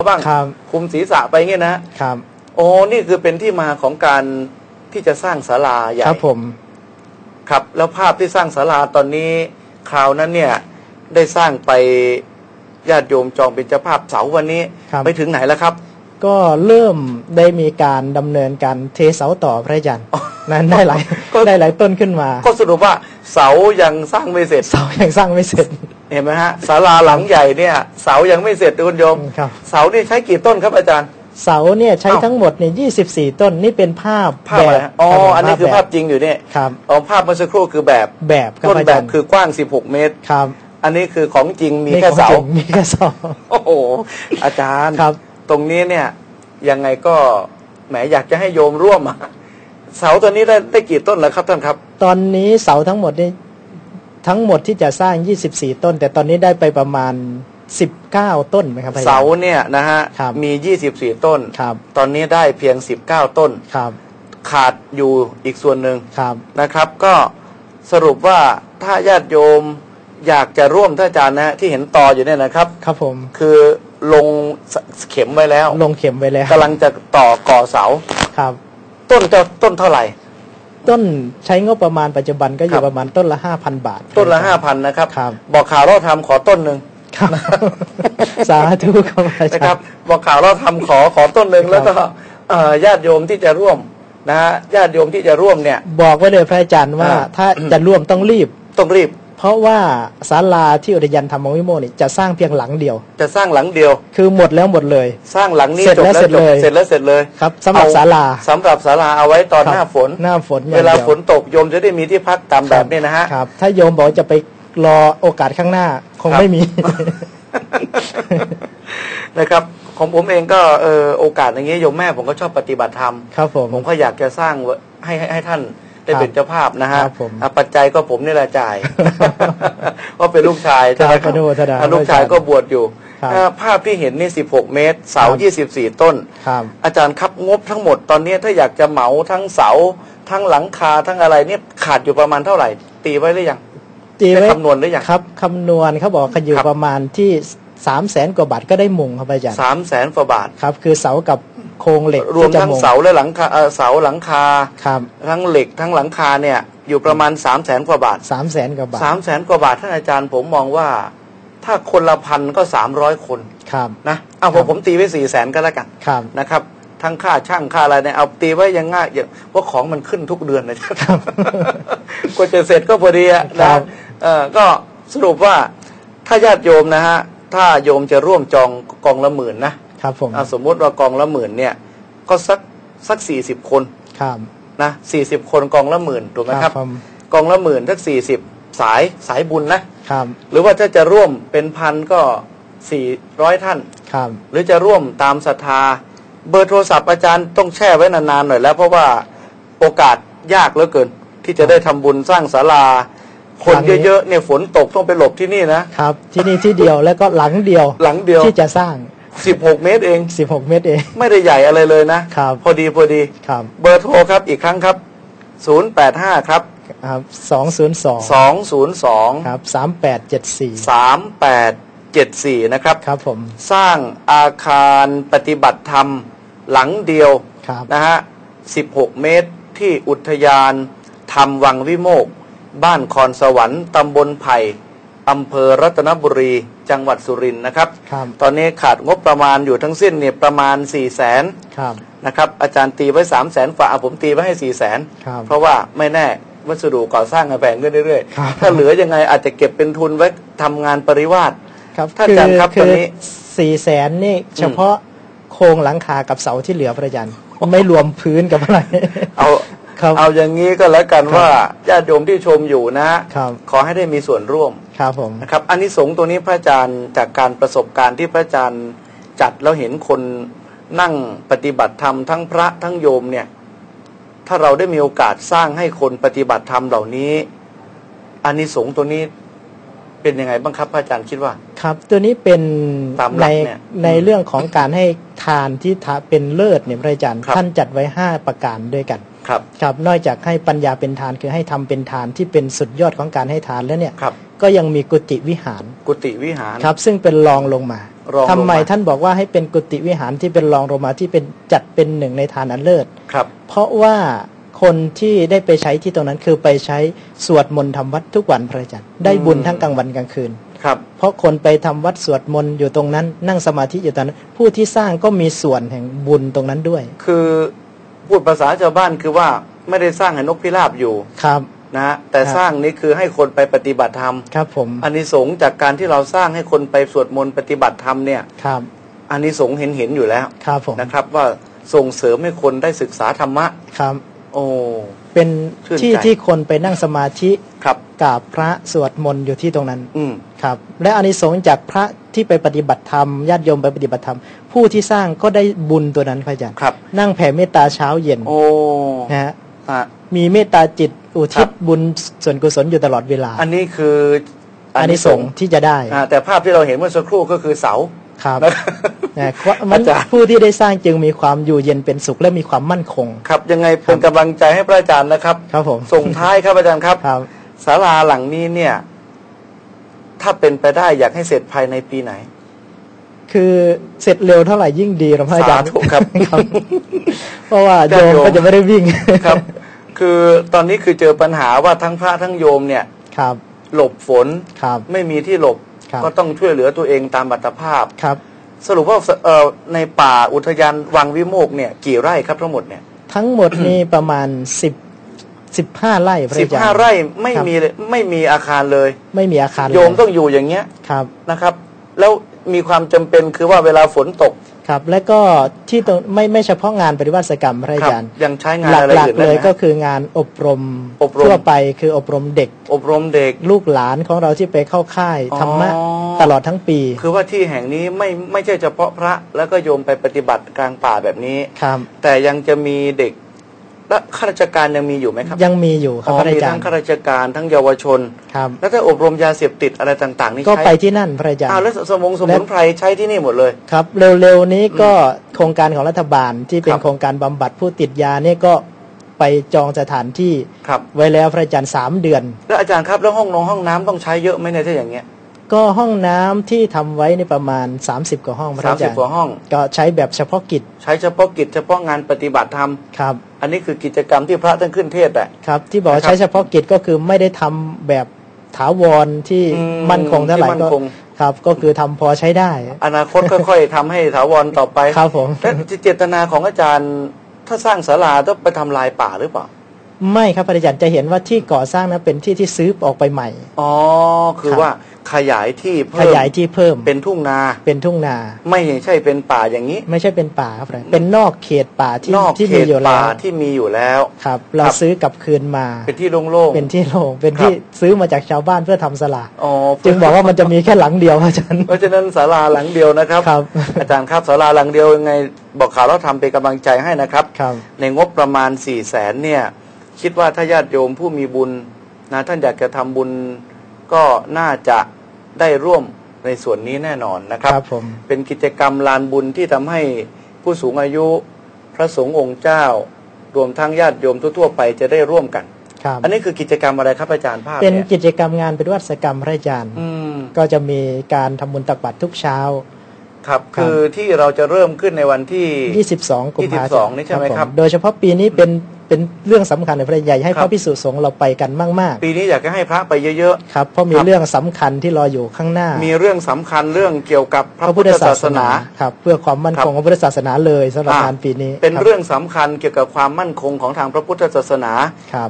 บ้างครับคุมศีรษะไปเงี้ยนะครับโอ้นี่คือเป็นที่มาของการที่จะสร้างศาลาใหญ่ครับผม ครับ แล้วภาพที่สร้างศาลาตอนนี้คราวนั้นเนี่ย ได้สร้างไปญาติโยมจองเป็นเจ้าภาพเสาร์วันนี้ครับไปถึงไหนแล้วครับ ก็เริ่มได้มีการดำเนินการเทเสาต่อพระอาจารย์นั้นได้หลายก็ได้หลายต้นขึ้นมา ก็สรุปว่าเสายังสร้างไม่เสร็จ เสายังสร้างไม่เสร็จ เห็นไหมฮะศาลาหลังใหญ่เนี่ย เสายังไม่เสร็จคุณโยม ครับ เสานี่ใช้กี่ต้นครับอาจารย์ เสาเนี่ยใช้อ้าวทั้งหมดเนี่ย24ต้นนี่เป็นภาพภาพอะไรแบบฮะอ๋อครับผมอันนี้คือภาพแบบจริงอยู่เนี่ยครับอ๋อภาพเมื่อสักครู่คือแบบแบบครับต้นอาแบจาบรย์คือกว้าง 16 เมตร ครับอันนี้คือของจริงมีนี่แค่ของเสาจริงมีแค่เสา โอ้โห อาจารย์ครับ ตรงนี้เนี่ยยังไงก็แหมอยากจะให้โยมร่วมอะเสาตัวนี้ได้ได้กี่ต้นแล้วครับท่านครับ ตอนนี้เสาทั้งหมดนี่ ทั้งหมดที่จะสร้าง 24 ต้น แต่ตอนนี้ได้ไปประมาณ 19 ต้นไหมครับอาจารย์เสาเนี่ยนะฮะครับมี 24 ต้นครับตอนนี้ได้เพียง 19 ต้นครับขาดอยู่อีกส่วนหนึ่งครับนะครับ ก็สรุปว่าถ้าญาติโยมอยากจะร่วมท่านอาจารย์นะฮะที่เห็นต่ออยู่เนี่ยนะครับ ครับผมคือลงเข็มไว้แล้ว ลงเข็มไว้แล้วกำลังจะต่อก่อเสาครับ ต้นจะต้นเท่าไหร่ ต้นใช้งบประมาณปัจจุบันก็อครัยู่บประมาณต้นละ5,000บาท ต้นละห้าพันนะครับครับบอกข่าวเราทำขอต้นหนึ่งครับสาธุครับอาจารย์นะครับบอกข่าวเราทำขอขอต้นหนึ่งแล้วก็เอ่อญาติโยมที่จะร่วมนะฮะญาติโยมที่จะร่วมเนี่ย บอกไว้เลยพระอาจารย์ว่าอ่าถ้าจะร่วมต้องรีบต้องรีบ เพราะว่าศาลาที่อุทยานธรรมวิโมกข์นี่จะสร้างเพียงหลังเดียว จะสร้างหลังเดียว คือหมดแล้วหมดเลย สร้างหลังนี้เสร็จจบแล้วแล้วเสร็จจบเลยเสร็จแล้วเสร็จเลยครับสำหรับเอศาลาสำหรับศาลาเอาไว้ตอนครับหน้าฝนหน้าฝนอย่งเวลาดียฝนตกโยมจะได้มีที่พักตามแบบนี้นะฮะครับถ้าโยมบอกจะไปรอโอกาสข้างหน้าคงครับไม่มีนะครับของผมเองก็เออโอกาสอย่างนี้โยมแม่ผมก็ชอบปฏิบัติธรรมครับผมผมก็อยากจะสร้างไว้ให้ให้ให้ท่าน ได้ครับเป็นเจ้าภาพนะฮะครับผมอะปัจจัยก็ผมนี่แหละจ่ายเพราะเป็นลูกชายใช่ไหมครับอนุโมทนาอะลูกชายก็บวชอยู่ครับอะภาพที่เห็นนี่16 เมตร เสาครับ24 ต้นครับอาจารย์ครับงบทั้งหมดตอนนี้ถ้าอยากจะเหมาทั้งเสา ทั้งหลังคาทั้งอะไรเนี่ยขาดอยู่ประมาณเท่าไหร่ ตีไว้หรือยังตีได้ไว้คำนวณหรือยังครับคำนวณเขาบอกเขาอยู่ครับประมาณที่สามแสนกว่าบาทก็ได้มุงครับอาจารย์สามแสนกว่าบาทครับคือเสากับ โครงเหล็กรวมที่จะทั้งมุงเสาและหลังคาเอ่อเสาหลังคาครับทั้งเหล็กทั้งหลังคาเนี่ยอยู่ประมาณ3ามแสนกว่าบาทสามแสนกว่าบาทสามแสนกว่าบาทท่านอาจารย์ผมมองว่า ถ้าคนละพันก็สามร้อยคนครับนะเอาผครัมบผมตีไว้สี่แสนก็แล้วกันครับนะครับทั้งค่าช่างค่าอะไรเนี่ยเอาตีไว้ยังง่ายอย่างเพราะของมันขึ้นทุกเดือนเลยครับกว่าจะเสร็จก็พอดีอะครันะบเออก็สรุปว่าถ้าญาติโยมนะฮะถ้าโยมจะร่วมจองกองละหมื่นนะ ครับผมอะสมมุติว่ากองละหมื่นเนี่ย ก็สักสักสี่สิบคนครับนะสี่สิบคนกองละหมื่นถูกไหมครับผมกองละหมื่นทักสี่สิบสายสายบุญนะครับ หรือว่าถ้าจะร่วมเป็นพันก็สี่ร้อยท่านครับหรือจะร่วมตามศรัทธา เบอร์โทรศัพท์อาจารย์ต้องแช่ไว้นานๆหน่อยแล้ว เพราะว่าโอกาสยากเหลือเกิน ที่จะได้ทำบุญสร้างศาลาคนเยอะๆเนี่ยฝนตกต้องไปหลบที่นี่นะครับ ที่นี่ที่เดียวแล้วก็หลังเดียวหลังเดียวที่จะสร้าง 16เมตรเอง 16 เมตรเอง ไม่ได้ใหญ่อะไรเลยนะครับ พอดีพอดีครับเบอร์โทรครับอีกครั้งครับ085ครับครับ202 202ครับ3874 3874นะครับ ครับผมสร้างอาคารปฏิบัติธรรมหลังเดียวครับ นะฮะ 16 เมตรที่อุทยานธรรมวังวิโมกข์บ้านคอนสวรรค์ตำบลไผ่ อำเภอรัตนบุรี จังหวัดสุรินทร์นะครับ ครับ ตอนนี้ขาดงบประมาณอยู่ทั้งสิ้นเนี่ยประมาณ4 0 0แสนครับ นะครับอาจารย์ตีไว้3 0 0แสนกว่าอะผมตีไว้ให้4 0 0แสนครับเพราะว่าไม่แน่วัสดุก่อสร้างอะแพงขึ้นเรื่อยครับ ๆ ถ้าเหลือยังไงอาจจะเก็บเป็นทุนไว้ทำงานปริวาส ครับท่านอาจารย์ครับคืตอนนี้สี่แสนนี่เฉพาะโครงหลังคากับเสาที่เหลือพระอาจารย์ไม่รวมพื้นกับอะไร เอาครับเอาอย่างนี้ก็แล้วกันครับว่าญาติโยมที่ชมอยู่นะครับ ขอให้ได้มีส่วนร่วม ครับผมนะครับอันนี้สงส์ตัวนี้พระอาจารย์จากการประสบการณ์ที่พระอาจารย์จัดแล้วเห็นคนนั่งปฏิบัติธรรมทั้งพระทั้งโยมเนี่ย ถ้าเราได้มีโอกาสสร้างให้คนปฏิบัติธรรมเหล่านี้อันนี้สงส์ตัวนี้เป็นยังไงบ้างครับพระอาจารย์คิดว่า ครับ ตัวนี้เป็นตามหลัในกเนี่ยในเรื่องของการให้ทานที่ทาเป็นเลิศเนี่ยพระอาจารย์ครับท่านจัดไว้ห้าประการด้วยกัน ครับครับนอกจากให้ปัญญาเป็นทานคือให้ทำเป็นทานที่เป็นสุดยอดของการให้ทานแล้วเนี่ยครับก็ยังมีกุฏิวิหาร กุฏิวิหารครับ ซึ่งเป็นรองลงมารองลงมาทำไมท่านบอกว่าให้เป็นกุฏิวิหารที่เป็นรองลงมาที่เป็นจัดเป็นหนึ่งในทานอันเลิศครับ เพราะว่าคนที่ได้ไปใช้ที่ตรงนั้นคือไปใช้สวดมนต์ทำวัดทุกวันพระอาจารย์ได้บุญทั้งกลางวันกลางคืนครับเพราะคนไปทำวัดสวดมนต์อยู่ตรงนั้น นั่งสมาธิอยู่ตรงนั้น ผู้ที่สร้างก็มีส่วนแห่งบุญตรงนั้นด้วย คือ พูดภาษาชาวบ้านคือว่าไม่ได้สร้างให้นกพิราบอยู่ครับนะฮะแต่ครับสร้างนี้คือให้คนไปปฏิบัติธรรมครับผมอานิสงส์จากการที่เราสร้างให้คนไปสวดมนต์ปฏิบัติธรรมเนี่ยครับอานิสงส์เห็นเห็นอยู่แล้วครับผมนะครับว่าส่งเสริมให้คนได้ศึกษาธรรมะครับ โอ้เป็นชื่นใจที่ที่คนไปนั่งสมาธิครับกราบพระสวดมนต์อยู่ที่ตรงนั้น อืมครับ และอานิสงส์จากพระ ที่ไปปฏิบัติธรรมญาติโยมไปปฏิบัติธรรม ผู้ที่สร้างก็ได้บุญตัวนั้นพระอาจารย์ครับ นั่งแผ่เมตตาเช้าเย็นโอ้นะฮะฮะมีเมตตาจิตอุครัทิศบบุญส่วนกุศลอยู่ตลอดเวลา อันนี้คืออานิสงส์ที่จะได้อ่าแต่ภาพที่เราเห็นเมื่อสักครู่ก็คือเสาครับนะนะมันอาจารย์ผู้ที่ได้สร้างจึงมีความอยู่เย็นเป็นสุขและมีความมั่นคง ครับ ยังไงเป็นกำลังใจให้พระอาจารย์นะครับ ครับผมส่งท้ายครับอาจารย์ครับครับศาลาหลังนี้เนี่ย ถ้าเป็นไปได้อยากให้เสร็จภายในปีไหน คือเสร็จเร็วเท่าไหร่ยิ่งดีครับพระอาจารย์สาธุครับครับ เพราะว่าโยญาติมโยมก็จะไม่ได้วิ่งครับ คือตอนนี้คือเจอปัญหาว่าทั้งพระทั้งโยมเนี่ยครับ หลบฝนครับไม่มีที่หลบครับก็ต้องช่วยเหลือตัวเองตามบัตรภาพครับ สรุปว่าเอ่อในป่าอุทยานวังวิโมกข์เนี่ย กี่ไร่ครับทั้งหมดเนี่ย ทั้งหมดนี่ประมาณสิบ สิบห้าไร่พระสิบอาจารย์ห้าไร่ไม่ครับมีเลยไม่มีอาคารเลย ไม่มีอาคารเลโยมต้องอยู่อย่างเงี้ยครับ นะครับ แล้วมีความจำเป็นคือว่าเวลาฝนตกครับและก็ที่ตรงไม่ไม่เฉพาะงานปฏิวัติกรรมพระคอารับจารย์ยังใช้งานหลักอะไรหลักอื่นเลได้ยไหม ก็คืองานอบรมอบรม ทั่วไปคืออบรมเด็กอบรมเด็ก ลูกหลานของเราที่ไปเข้าค่ายอ๋อ ธรรมะตลอดทั้งปีคือว่าที่แห่งนี้ไม่ไม่ใช่เฉพาะพระแล้วก็โยมไปปฏิบัติกลางป่าแบบนี้ ครับ แต่ยังจะมีเด็ก และข้าราชการยังมีอยู่ไหมครับ ยังมีอยู่ครับอ๋อพระอามีจารทั้งย์ข้าราชการทั้งเยาวชนครับแล้วถ้าอบรมยาเสพติดอะไรต่าง ๆ นี่ก็ใช้ไปที่นั่นพระอาจารย์อ้าวแล้วสมงสมุนไพรใช้ที่นี่หมดเลยครับ เร็วๆนี้ก็โครงการของรัฐบาลที่เป็คนรับโครงการบำบัดผู้ติดยาเนี่ยก็ไปจองสถานที่ครับไว้แล้วพระอาจารย์สามเดือน แล้วอาจารย์ครับแล้วห้องนงห้องน้ำต้องใช้เยอะไหมเนี่ยถ้าอย่างเงี้ยก็ห้องน้ำที่ทำไว้ในประมาณ 30 กว่าห้องพระสามอาสิจาบรย์กว่าห้อง ก็ใช้แบบเฉพาะกิจ ใช้เฉพาะกิจเฉพาะงานปฏิบัติธรรมครับ อันนี้คือกิจกรรมที่พระท่านขึ้นเทศน์แหละครับ ที่บอกว่านะครับใช้เฉพาะกิจก็คือไม่ได้ทำแบบถาวรที่อืมมั่นคงเท่าไหร่ที่มั่นก็คงครับ ก็คือทำพอใช้ได้ อนาคตค่อยๆทำให้ถาวรต่อไปครับผมและเจตนาของอาจารย์ถ้าสร้างศาลาต้องไปทำลายป่าหรือเปล่าไม่ครับพระอาจารย์จะเห็นว่าที่ก่อสร้างนั้นเป็นที่ที่ซื้อออกไปใหม่ อ๋อ คือครับว่า ขยายที่ขเพิ่มยายที่เพิ่มเป็นทุ่งนาเป็นทุ่งนา ไม่ใช่เป็นป่าอย่างนี้ ไม่ใช่เป็นป่าครับพระอาจารย์เป็นนอกเขตป่าที่นอกที่เขมีตอยู่แล้ป่าวที่มีอยู่แล้วครับ เราครับซื้อกลับคืนมา เป็นที่โล่งๆเป็นที่โล่งเป็นครับที่ซื้อมาจากชาวบ้านเพื่อทำสลากอ๋อจึงบอกว่ามันจะมีแค่หลังเดียวอาจารย์เพราะฉะนั้นศาลาหลังเดียวนะครับครับอาจารย์ครับศาลาหลังเดียวยังไงบอกข่าวเราทำเป็นกำลังใจให้นะครับครับ ในงบประมาณ4ี่แสนเนี่ยคิดว่าถ้าญาติโยมผู้มีบุญนะท่านอยากจะทำบุญก็น่าจะ ได้ร่วมในส่วนนี้แน่นอนนะครับครับผมเป็นกิจกรรมลานบุญที่ทำให้ผู้สูงอายุพระสงฆ์องค์เจ้ารวมทั้งญาติโยมทั่วๆไปจะได้ร่วมกันครับอันนี้คือกิจกรรมอะไรครับอาจารย์ภาพเป็นเนี่ยกิจกรรมงานเป็นวัตกรรมพระอาจารย์อืมก็จะมีการทำบุญตักบาตรทุกเช้าครับครับ คือที่เราจะเริ่มขึ้นในวันที่ 22 กุมภาพันธ์22นี่ใช่ไหมครับผโดยเฉพาะปีนี้เป็น เป็นเรื่องสำคัญในพระใหญ่ให้คพรับระพิสุสงฆ์เราไปกันมากปีนี้อยากจะให้พระไปเยอะๆครับเพราะมีครับเรื่องสำคัญที่รออยู่ข้างหน้าๆมีเรื่องสำคัญเรื่องเกี่ยวกับพพระระพุพุททธธศาศาสสนานาครับเพื่อความมั่นครับคงของพุทธศาสนาเลยสำหรับอ่างงานปีนี้ เป็นครับเรื่องสำคัญเกี่ยวกับความมั่นคงของทางพระพุทธศาสนาครับ